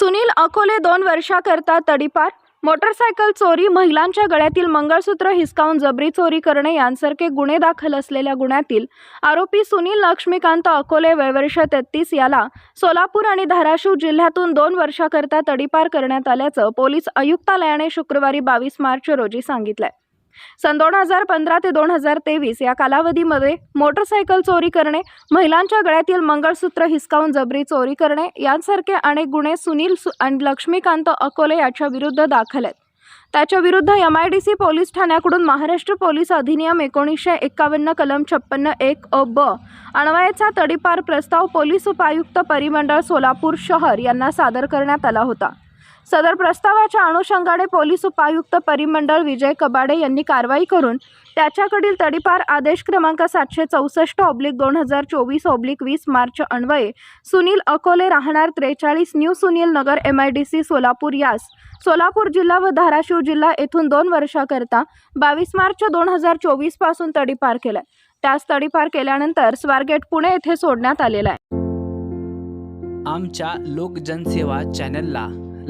सुनील अकोले दोन वर्षाकरता तडीपार. मोटरसायकल चोरी महिलांच्या गळ्यातील मंगळसूत्र हिसकावून जबरी चोरी करणे यांसारखे गुन्हे दाखल असलेल्या गुन्ह्यातील आरोपी सुनील लक्ष्मीकांत अकोले वयवर्ष तेहतीस याला सोलापूर आणि धाराशिव जिल्ह्यातून दोन वर्षाकरता तडीपार करण्यात आल्याचं पोलीस आयुक्तालयाने शुक्रवारी बावीस मार्च रोजी सांगितलंय. सन दोन हजार पंधरा ते दोन हजार तेवीस या कालावधीमध्ये मोटरसायकल चोरी करणे महिलांच्या गळ्यातील मंगळसूत्र हिसकावून जबरी चोरी करणे यांसारखे अनेक गुन्हे सुनील सु- आणि लक्ष्मीकांत अकोले याच्या विरुद्ध दाखल आहेत. त्याच्या विरुद्ध M I D C police ठाण्याकडून Maharashtra police अधिनियम एकोणीसशे एक्कावन्न कलम छप्पन्न एक अ ब अणवायचा तडीपार प्रस्ताव पोलीस उपायुक्त परिमंडळ सोलापूर शहर यांना सादर करण्यात आला होता. सदर प्रस्तावाच्या अनुषंगाने पोलीस उपायुक्त परिमंडळ विजय कबाडे यांनी कारवाई करून त्याच्याकडील तडीपार आदेश क्रमांक सातशे चौसष्ट ऑब्लिक दोन हजार चोवीस ऑब्लिक वीस मार्च अन्वये सुनील अकोले राहणार त्रेचाळीस new Sunil Nagar M I D C Solapur यास. सोलापूर जिल्हा व धाराशिव जिल्हा येथून दोन वर्षाकरता बावीस मार्च दोन हजार चोवीसपासून तडीपार केलाय. त्यास तडीपार केल्यानंतर स्वारगेट पुणे येथे सोडण्यात आलेला आहे. आमच्या लोकजनसेवा चॅनलला